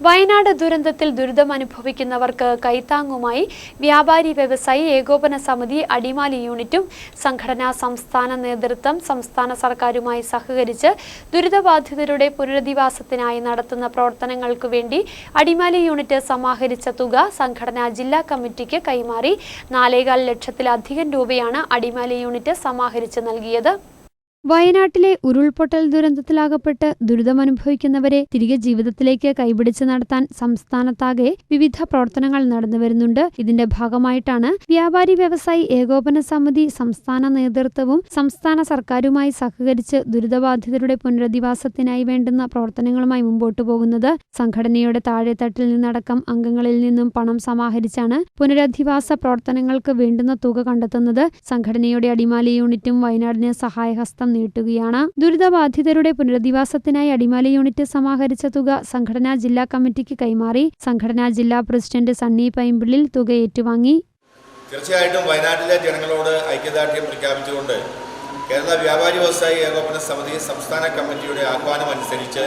വയനാട് ദുരന്തത്തിൽ ദുരിതം അനുഭവിക്കുന്നവർക്ക് കൈത്താങ്ങുമായി വ്യാപാരി വ്യവസായി ഏകോപന സമിതി അടിമാലി യൂണിറ്റും സംഘടനാ സംസ്ഥാന നേതൃത്വം സംസ്ഥാന സർക്കാരുമായി സഹകരിച്ച് ദുരിതബാധിതരുടെ പുനരധിവാസത്തിനായി നടത്തുന്ന പ്രവർത്തനങ്ങൾക്കു വേണ്ടി അടിമാലി യൂണിറ്റ് സമാഹരിച്ച തുക സംഘടനാ ജില്ലാ കമ്മിറ്റിക്ക് കൈമാറി നാലേകാൽ ലക്ഷത്തിലധികം രൂപയാണ് അടിമാലി യൂണിറ്റ് സമാഹരിച്ച് നൽകിയത്. വയനാട്ടിലെ ഉരുൾപൊട്ടൽ ദുരന്തത്തിലാകപ്പെട്ട് ദുരിതമനുഭവിക്കുന്നവരെ തിരികെ ജീവിതത്തിലേക്ക് കൈപിടിച്ച് നടത്താൻ സംസ്ഥാനത്താകെ വിവിധ പ്രവർത്തനങ്ങൾ നടന്നുവരുന്നുണ്ട് ഇതിന്റെ ഭാഗമായിട്ടാണ് വ്യാപാരി വ്യവസായി ഏകോപന സമിതി സംസ്ഥാന നേതൃത്വവും സംസ്ഥാന സർക്കാരുമായി സഹകരിച്ച് ദുരിതബാധിതരുടെ പുനരധിവാസത്തിനായി വേണ്ടുന്ന പ്രവർത്തനങ്ങളുമായി മുമ്പോട്ടു പോകുന്നത്. സംഘടനയുടെ താഴെത്തട്ടിൽ നിന്നടക്കം അംഗങ്ങളിൽ നിന്നും പണം സമാഹരിച്ചാണ് പുനരധിവാസ പ്രവർത്തനങ്ങൾക്ക് വേണ്ടുന്ന തുക കണ്ടെത്തുന്നത്. സംഘടനയുടെ അടിമാലി യൂണിറ്റും വയനാടിന് സഹായഹസ്തം നീട്ടുകയാണ്. ദുരിതബാധിതരുടെ പുനരധിവാസത്തിനായി അടിമാലി യൂണിറ്റ് സമാഹരിച്ച തുക സംഘടനാ ജില്ലാ കമ്മിറ്റിക്ക് കൈമാറി. സംഘടനാ ജില്ലാ പ്രസിഡന്റ് സണ്ണി പൈമ്പിളിൽ തുക ഏറ്റുവാങ്ങി. തീർച്ചയായിട്ടും വയനാട്ടിലെ ജനങ്ങളോട് ഐക്യദാർഢ്യം പ്രഖ്യാപിച്ചുകൊണ്ട് കേരള വ്യാപാരി വ്യവസായി ഏകോപന സമിതി സംസ്ഥാന കമ്മിറ്റിയുടെ ആഹ്വാനം അനുസരിച്ച്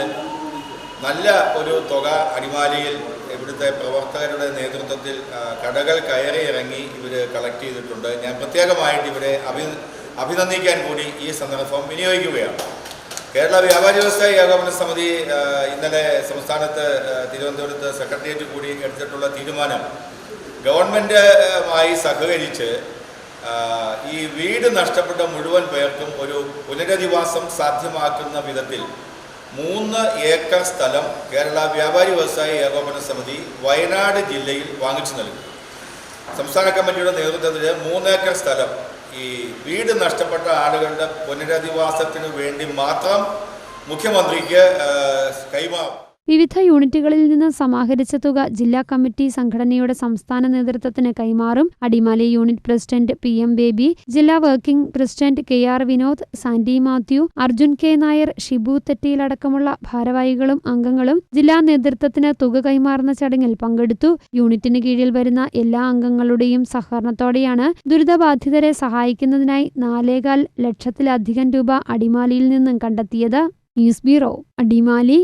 നല്ല ഒരു തുക അടിമാലിയിൽ ഇവിടുത്തെ പ്രവർത്തകരുടെ നേതൃത്വത്തിൽ കടകൾ കയറി ഇറങ്ങി ഇവർ കളക്ട് ചെയ്തിട്ടുണ്ട്. ഞാൻ പ്രത്യേകമായിട്ട് ഇവരെ അഭി അഭിനന്ദിക്കാൻ കൂടി ഈ സന്ദർഭം വിനിയോഗിക്കുകയാണ്. കേരള വ്യാപാരി വ്യവസായി ഏകോപന സമിതി ഇന്നലെ സംസ്ഥാനത്ത് തിരുവനന്തപുരത്ത് സെക്രട്ടേറിയറ്റ് കൂടി എടുത്തിട്ടുള്ള തീരുമാനം ഗവൺമെന്റുമായി സഹകരിച്ച് ഈ വീട് നഷ്ടപ്പെട്ട മുഴുവൻ പേർക്കും ഒരു പുനരധിവാസം സാധ്യമാക്കുന്ന വിധത്തിൽ മൂന്ന് ഏക്കർ സ്ഥലം കേരള വ്യാപാരി വ്യവസായി ഏകോപന സമിതി വയനാട് ജില്ലയിൽ വാങ്ങിച്ചു നൽകി. സംസ്ഥാന കമ്മിറ്റിയുടെ നേതൃത്വത്തിൽ മൂന്നേക്കർ സ്ഥലം ഈ വീട് നഷ്ടപ്പെട്ട ആളുകളുടെ പുനരധിവാസത്തിന് വേണ്ടി മാത്രം മുഖ്യമന്ത്രിക്ക് കൈമാറും. വിവിധ യൂണിറ്റുകളിൽ നിന്ന് സമാഹരിച്ച തുക ജില്ലാ കമ്മിറ്റി സംഘടനയുടെ സംസ്ഥാന നേതൃത്വത്തിന് കൈമാറും. Adimali unit president P M Baby ജില്ലാ working president K R Vinod Sandy Mathew Arjun K Nair Shibu തെറ്റിയിലടക്കമുള്ള ഭാരവാഹികളും അംഗങ്ങളും ജില്ലാ നേതൃത്വത്തിന് തുക കൈമാറുന്ന ചടങ്ങിൽ പങ്കെടുത്തു. യൂണിറ്റിന് കീഴിൽ വരുന്ന എല്ലാ അംഗങ്ങളുടെയും സഹകരണത്തോടെയാണ് ദുരിതബാധിതരെ സഹായിക്കുന്നതിനായി നാലേകാൽ ലക്ഷത്തിലധികം രൂപ അടിമാലിയിൽ നിന്നും കണ്ടെത്തിയത്. News bureau Adimali.